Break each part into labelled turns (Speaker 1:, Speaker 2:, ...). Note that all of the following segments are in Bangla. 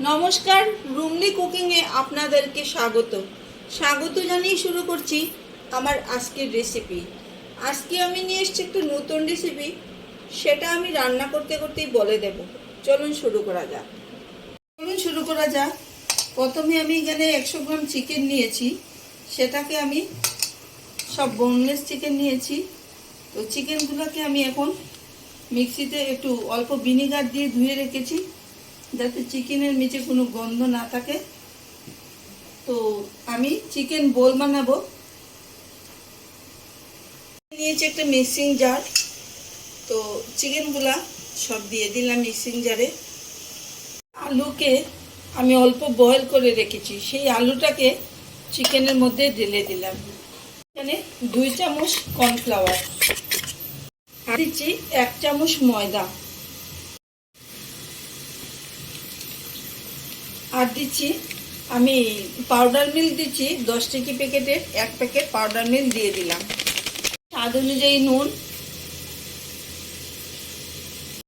Speaker 1: নমস্কার, রুমলি কুকিংয়ে আপনাদেরকে স্বাগত। স্বাগত জানিয়ে শুরু করছি আমার আজকের রেসিপি আজকে আমি নিয়ে এসেছি একটু নতুন রেসিপি সেটা আমি রান্না করতে করতেই বলে দেব। চলুন শুরু করা যাক। চলুন শুরু করা যাক। প্রথমে আমি এখানে একশো গ্রাম চিকেন নিয়েছি। সেটাকে আমি সব বোনলেস চিকেন নিয়েছি। তো চিকেনগুলোকে আমি এখন মিক্সিতে একটু অল্প ভিনিগার দিয়ে ধুয়ে রেখেছি। যাতে চিকেনের নিচে কোনো গন্ধ না থাকে। তো আমি চিকেন বোল বানাবো। নিয়েছি একটা মিক্সিং জার। তো চিকেনগুলা সব দিয়ে দিলাম মিক্সিং জারে। আলুকে আমি অল্প বয়েল করে রেখেছি। সেই আলুটাকে চিকেনের মধ্যে ঢেলে দিলাম। এখানে দুই চামচ কর্নফ্লাওয়ার। দিচ্ছি এক চামচ ময়দা। আর দিচ্ছি। আমি পাউডার মিল্ক দিচ্ছি, দশ টিকি প্যাকেটের এক প্যাকেট পাউডার মিল্ক দিয়ে দিলাম। স্বাদ অনুযায়ী নুন,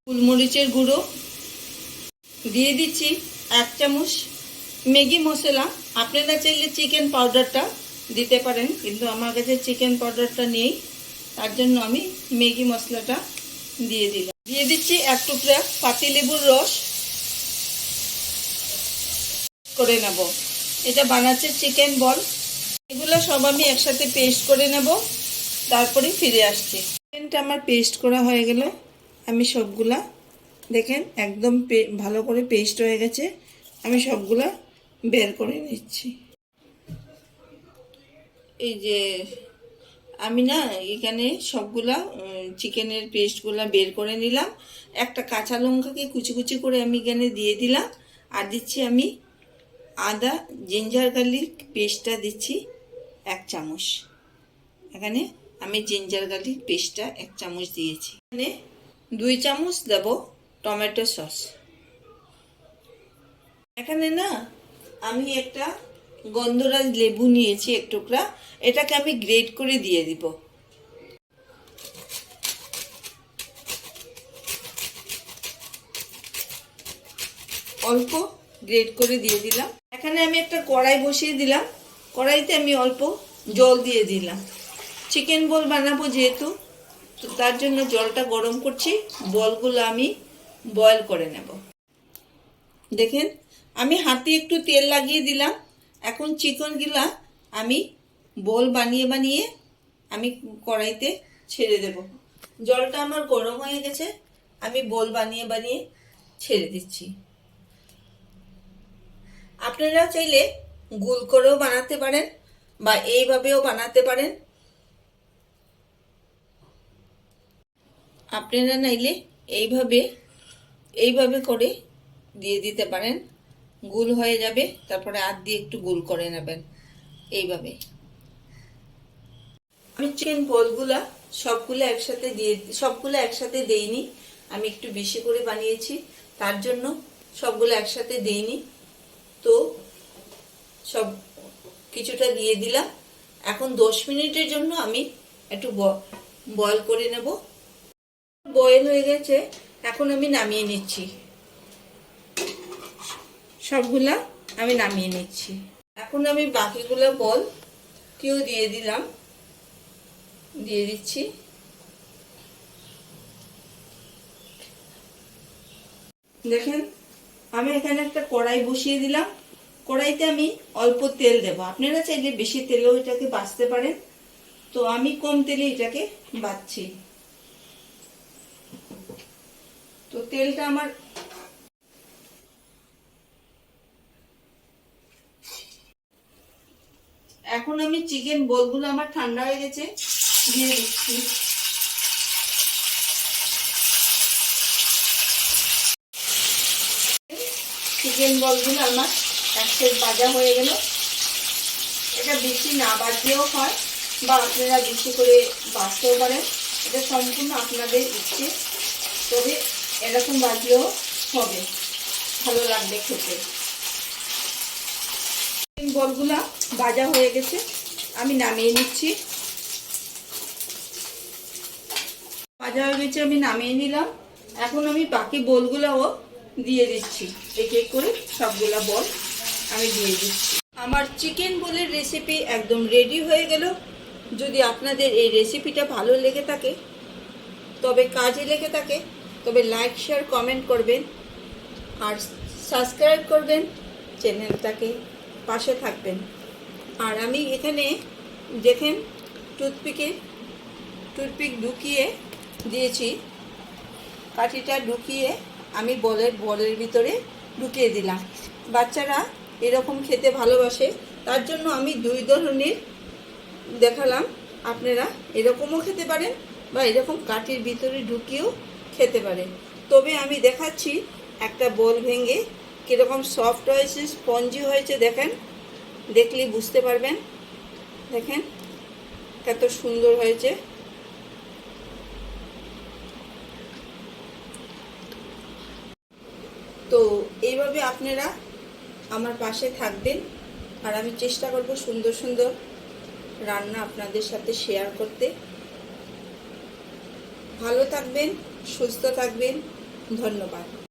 Speaker 1: গোলমরিচের গুঁড়ো দিয়ে দিচ্ছি, এক চামচ ম্যাগি মশলা। আপনারা চাইলে চিকেন পাউডারটা দিতে পারেন, কিন্তু আমার কাছে চিকেন পাউডারটা নেই। তার জন্য আমি ম্যাগি মশলাটা দিয়ে দিলাম। দিয়ে দিচ্ছি এক টুকরা পাতিলেবুর রস। করে নেব। এটা বানাচ্ছে চিকেন বল এগুলো সব আমি একসাথে পেস্ট করে নেব। তারপরে ফিরে আসছি। চিকেনটা আমার পেস্ট করা হয়ে গেল। আমি সবগুলা, দেখেন, একদম ভালো করে পেস্ট হয়ে গেছে। আমি সবগুলা বের করে নিচ্ছি। এই যে, আমি না এখানে সবগুলা চিকেনের পেস্টগুলা বের করে নিলাম। একটা কাঁচা লঙ্কাকে কুচি কুচি করে আমি এখানে দিয়ে দিলাম। আর দিচ্ছি আমি আদা জিঞ্জার গার্লিক পেস্টটা দিচ্ছি এক চামচ। এখানে আমি জিঞ্জার গার্লিক পেস্টটা এক চামচ দিয়েছি। এখানে দুই চামচ দেব টমেটো সস। এখানে না, আমি একটা গন্ধরাজ লেবু নিয়েছি এক টুকরা। এটাকে আমি গ্রেট করে দিয়ে দিব। অল্প গ্রেট করে দিয়ে দিলাম। এখানে আমি একটা কড়াই বসিয়ে দিলাম। কড়াইতে আমি অল্প জল দিয়ে দিলাম। চিকেন বল বানাবো যেহেতু, তো তার জন্য জলটা গরম করছি। বলগুলো আমি বয়েল করে নেব। দেখেন, আমি হাতে একটু তেল লাগিয়ে দিলাম। এখন চিকেনগুলা আমি বল বানিয়ে বানিয়ে আমি কড়াইতে ছেড়ে দেব। জলটা আমার গরম হয়ে গেছে, আমি বল বানিয়ে বানিয়ে ছেড়ে দিচ্ছি। আপনারা চাইলে গুল করেও বানাতে পারেন বা এইভাবেও বানাতে পারেন। আপনারা নাইলে এইভাবে এইভাবে করে দিয়ে দিতে পারেন। গুল হয়ে যাবে, তারপরে আর দিয়ে একটু গুল করে নেবেন, এইভাবে। আমি চিকেন বলগুলা সবগুলো একসাথে দিয়ে, সবগুলো একসাথে দেইনি। আমি একটু বেশি করে বানিয়েছি, তার জন্য সবগুলো একসাথে দেইনি। সব কিছুটা দিয়ে দিলাম। এখন দশ মিনিটের জন্য আমি একটু বয়েল করে নেব। বয়েল হয়ে গেছে। এখন আমি নামিয়ে নিচ্ছি। সবগুলা আমি নামিয়ে নিচ্ছি। এখন আমি বাকিগুলো বল কেউ দিয়ে দিলাম। দিয়ে দিচ্ছি। দেখেন, আমি এখানে একটা কড়াই বসিয়ে দিলাম। কড়াইতে আমি অল্প তেল দেব। আপনারা চাইলে বেশি তেলেও এটাকে বাঁচতে পারেন। তো আমি কম তেলে এটাকে বাচ্ছি। তো তেলটা আমার এখন আমি চিকেন বলগুলো আমার ঠান্ডা হয়ে গেছে, দিয়ে দিচ্ছি। চিকেন বলগুলো আমার এক সেট হয়ে গেল। এটা বেশি না বাজলেও হয়, বা আপনারা বেশি করে বাঁচতেও পারেন। এটা সম্পূর্ণ আপনাদের ইচ্ছে, তবে এরকম বাজলেও হবে। ভালো লাগবে খেতে। বলগুলা ভাজা হয়ে গেছে, আমি নামিয়ে নিচ্ছি। ভাজা হয়ে গেছে, আমি নামিয়ে নিলাম। এখন আমি বাকি বোলগুলোও দিয়ে দিচ্ছি, এক এক করে সবগুলা বল আমি দিয়ে দিচ্ছি। আমার চিকেন বলের রেসিপি একদম রেডি হয়ে গেল। যদি আপনাদের এই রেসিপিটা ভালো লেগে থাকে, তবে কাজে লেগে থাকে, তবে লাইক শেয়ার কমেন্ট করবেন। আর সাবস্ক্রাইব করবেন চ্যানেলটাকে পাশে থাকবেন। আর আমি এখানে দেখেন টুথপিকে টুথপিক ঢুকিয়ে দিয়েছি। কাঠিটা ঢুকিয়ে আমি বলের বলের ভিতরে ঢুকিয়ে দিলাম। বাচ্চারা এরকম খেতে ভালোবাসে, তার জন্য আমি দুই ধরনের দেখালাম। আপনারা এরকমও খেতে পারেন বা এরকম কাঠির ভিতরে ঢুকিয়েও খেতে পারেন। তবে আমি দেখাচ্ছি একটা বল ভেঙে কীরকম সফট হয়েছে স্পঞ্জি হয়েছে, দেখেন। দেখলেই বুঝতে পারবেন। দেখেন, কত সুন্দর হয়েছে। তো এইভাবে আপনারা আমার পাশে থাকবেন। আর আমি চেষ্টা করব সুন্দর সুন্দর রান্না আপনাদের সাথে শেয়ার করতে। ভালো থাকবেন, সুস্থ থাকবেন। ধন্যবাদ।